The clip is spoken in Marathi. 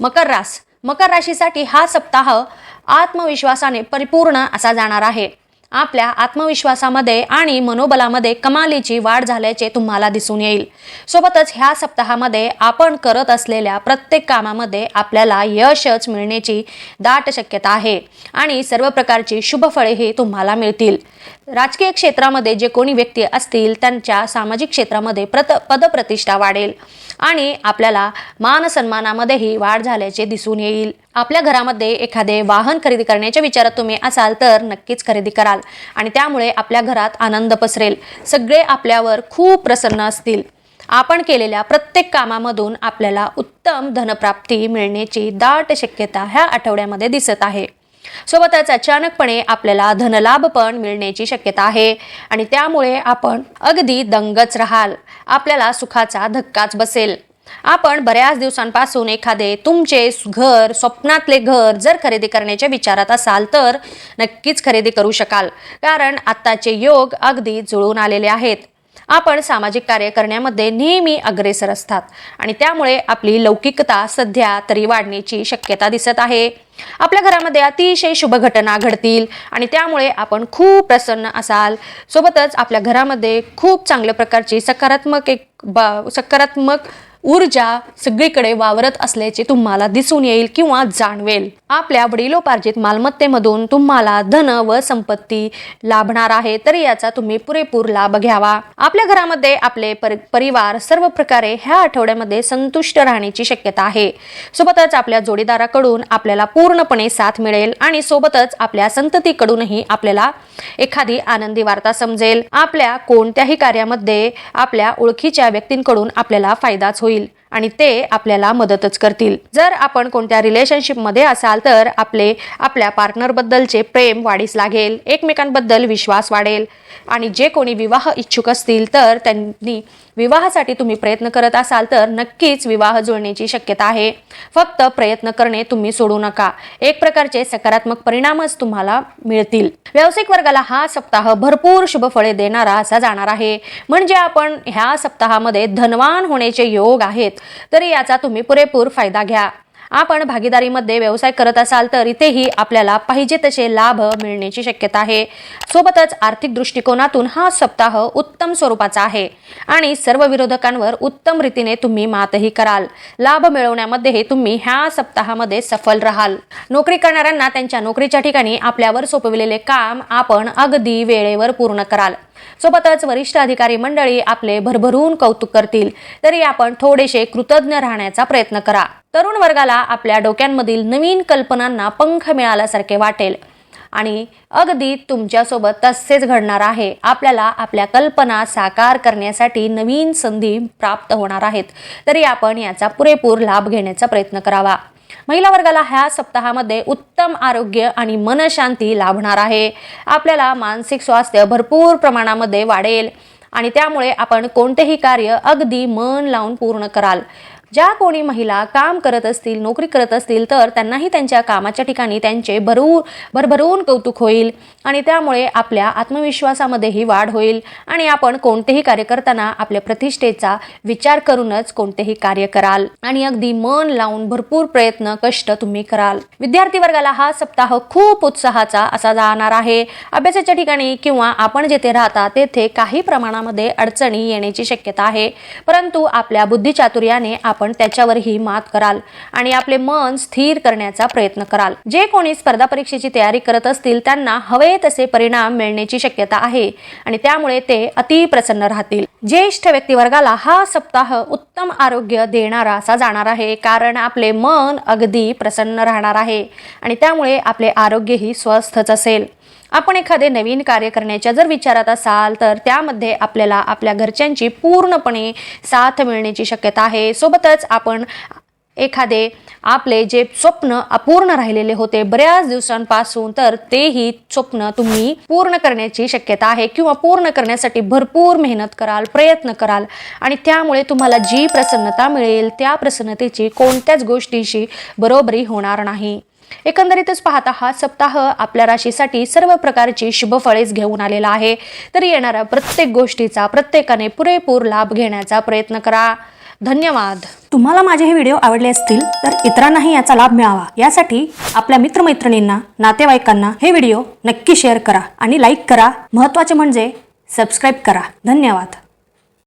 मकर रास. मकर राशीसाठी हा सप्ताह आत्मविश्वासाने परिपूर्ण असा जाणार आहे. आपल्या आत्मविश्वासामध्ये आणि मनोबलामध्ये कमालीची वाढ झाल्याचे तुम्हाला दिसून येईल. सोबतच ह्या सप्ताहामध्ये आपण करत असलेल्या प्रत्येक कामामध्ये आपल्याला यशच मिळण्याची दाट शक्यता आहे आणि सर्व प्रकारची शुभफळेही तुम्हाला मिळतील. राजकीय क्षेत्रामध्ये जे कोणी व्यक्ती असतील त्यांच्या सामाजिक क्षेत्रामध्ये प्रत पदप्रतिष्ठा वाढेल आणि आपल्याला मान सन्मानामध्येही वाढ झाल्याचे दिसून येईल. आपल्या घरामध्ये एखादे वाहन खरेदी करण्याच्या विचारात तुम्ही असाल तर नक्कीच खरेदी कराल. आणि त्यामुळे आपल्या घरात आनंद पसरेल. सगळे आपल्यावर खूप प्रसन्न असतील. आपण केलेल्या प्रत्येक कामामधून आपल्याला उत्तम धनप्राप्ती मिळण्याची दाट शक्यता ह्या आठवड्यामध्ये दिसत आहे. सोबतच अचानकपणे आपल्याला धनलाभ पण मिळण्याची शक्यता आहे. आणि त्यामुळे आपण अगदी दंगच राहाल. आपल्याला सुखाचा धक्काच बसेल. आपण बऱ्याच दिवसांपासून एखादे तुमचे घर स्वप्नातले घर जर खरेदी करण्याच्या विचारात असाल तर नक्कीच खरेदी करू शकाल. कारण आत्ताचे योग अगदी जुळून आलेले आहेत. आपण सामाजिक कार्य करण्यामध्ये नेहमी अग्रेसर असतात आणि त्यामुळे आपली लौकिकता सध्या तरी वाढण्याची शक्यता दिसत आहे. आपल्या घरामध्ये अतिशय शुभ घटना घडतील आणि त्यामुळे आपण खूप प्रसन्न असाल. सोबतच आपल्या घरामध्ये खूप चांगल्या प्रकारची सकारात्मक एक बा सकारात्मक ऊर्जा सगळीकडे वावरत असल्याचे तुम्हाला दिसून येईल किंवा जाणवेल. आपल्या वडिलोपार्जित मालमत्तेमधून तुम्हाला धन व संपत्ती लाभणार आहे तरी याचा तुम्ही पुरेपूर लाभ घ्यावा. आपल्या घरामध्ये आपले पर परिवार सर्व प्रकारे ह्या आठवड्यामध्ये संतुष्ट राहण्याची शक्यता आहे. सोबतच आपल्या जोडीदाराकडून आपल्याला पूर्णपणे साथ मिळेल आणि सोबतच आपल्या संततीकडूनही आपल्याला एखादी आनंदी वार्ता समजेल. आपल्या कोणत्याही कार्यामध्ये आपल्या ओळखीच्या व्यक्तींकडून आपल्याला फायदाच होईल. आणि ते आपल्याला मदतच करतील. जर आपण कोणत्या रिलेशनशिपमध्ये असाल तर आपले आपल्या पार्टनरबद्दलचे प्रेम वाढीस लागेल एकमेकांबद्दल विश्वास वाढेल. आणि जे कोणी विवाह इच्छुक असतील तर त्यांनी विवाहासाठी तुम्ही प्रयत्न करत असाल तर नक्कीच विवाह जुळण्याची शक्यता आहे. फक्त प्रयत्न करणे तुम्ही सोडू नका. एक प्रकारचे सकारात्मक परिणामच तुम्हाला मिळतील. व्यावसायिक वर्गाला हा सप्ताह भरपूर शुभफळे देणारा असा जाणार आहे. म्हणजे आपण ह्या सप्ताहामध्ये धनवान होण्याचे योग आहेत. तरी याचा तुम्ही पुरेपूर फायदा घ्या. आपण भागीदारीमध्ये व्यवसाय करत असाल तर इथेही आपल्याला पाहिजे तसे लाभ मिळण्याची शक्यता आहे. सोबतच आर्थिक दृष्टिकोनातून हा सप्ताह उत्तम स्वरूपाचा आहे. आणि सर्व विरोधकांवर उत्तम रीतीने तुम्ही मातही कराल. लाभ मिळवण्यामध्येही तुम्ही ह्या सप्ताहामध्ये सफल राहाल. नोकरी करणाऱ्यांना त्यांच्या नोकरीच्या ठिकाणी आपल्यावर सोपविलेले काम आपण अगदी वेळेवर पूर्ण कराल. सोबतच वरिष्ठ अधिकारी मंडळी आपले भरभरून कौतुक करतील. तरी आपण थोडेसे कृतज्ञ राहण्याचा प्रयत्न करा. तरुण वर्गाला आपल्या डोक्यांमधील नवीन कल्पनांना पंख मिळाल्यासारखे वाटेल. आणि अगदी तुमच्यासोबत तसेच घडणार आहे. आपल्याला आपल्या कल्पना साकार करण्यासाठी नवीन संधी प्राप्त होणार आहेत. तरी आपण याचा पुरेपूर लाभ घेण्याचा प्रयत्न करावा. महिला वर्गाला ह्या सप्ताहामध्ये उत्तम आरोग्य आणि मनशांती लाभणार आहे. आपल्याला मानसिक स्वास्थ्य भरपूर प्रमाणामध्ये वाढेल आणि त्यामुळे आपण कोणतेही कार्य अगदी मन लावून पूर्ण कराल. ज्या कोणी महिला काम करत असतील नोकरी करत असतील तर त्यांनाही त्यांच्या कामाच्या ठिकाणी त्यांचे भरू भरभरवून कौतुक होईल आणि त्यामुळे आपल्या आत्मविश्वासामध्येही वाढ होईल आणि आपण कोणतेही कार्य करताना आपल्या प्रतिष्ठेचा विचार करूनच कोणतेही कार्य कराल आणि अगदी मन लावून भरपूर प्रयत्न कष्ट तुम्ही कराल. विद्यार्थी वर्गाला हा सप्ताह खूप उत्साहाचा असा जाणार आहे. अभ्यासाच्या ठिकाणी किंवा आपण जेथे राहता तेथे काही प्रमाणामध्ये अडचणी येण्याची शक्यता आहे. परंतु आपल्या बुद्धिचातुर्याने आपण त्याच्यावरही मात कराल आणि आपले मन स्थिर करण्याचा प्रयत्न कराल. जे कोणी स्पर्धा परीक्षेची तयारी करत असतील त्यांना हवे तसे परिणाम मिळण्याची शक्यता आहे आणि त्यामुळे ते अति प्रसन्न राहतील. ज्येष्ठ व्यक्तिवर्गाला हा सप्ताह उत्तम आरोग्य देणारा असा जाणार आहे कारण आपले मन अगदी प्रसन्न राहणार आहे आणि त्यामुळे आपले आरोग्यही स्वस्थच असेल. आपण एखादे नवीन कार्य करण्याच्या जर विचारात असाल तर त्यामध्ये आपल्याला आपल्या घरच्यांची पूर्णपणे साथ मिळण्याची शक्यता आहे. सोबतच आपण एखादे आपले जे स्वप्न अपूर्ण राहिलेले होते बऱ्याच दिवसांपासून तर तेही स्वप्न तुम्ही पूर्ण करण्याची शक्यता आहे किंवा पूर्ण करण्यासाठी भरपूर मेहनत कराल प्रयत्न कराल आणि त्यामुळे तुम्हाला जी प्रसन्नता मिळेल त्या प्रसन्नतेची कोणत्याच गोष्टीशी बरोबरी होणार नाही. एकंदरीतच पाहता हा सप्ताह आपल्या राशीसाठी सर्व प्रकारची शुभफळेच घेऊन आलेला आहे. तरी येणाऱ्या प्रत्येक गोष्टीचा प्रत्येकाने पुरेपूर लाभ घेण्याचा प्रयत्न करा. धन्यवाद. तुम्हाला माझे हे व्हिडिओ आवडले असतील तर इतरांनाही याचा लाभ मिळावा. यासाठी आपल्या मित्रमैत्रिणींना नातेवाईकांना हे व्हिडिओ नक्की शेअर करा आणि लाईक करा. महत्त्वाचे म्हणजे सबस्क्राईब करा. धन्यवाद.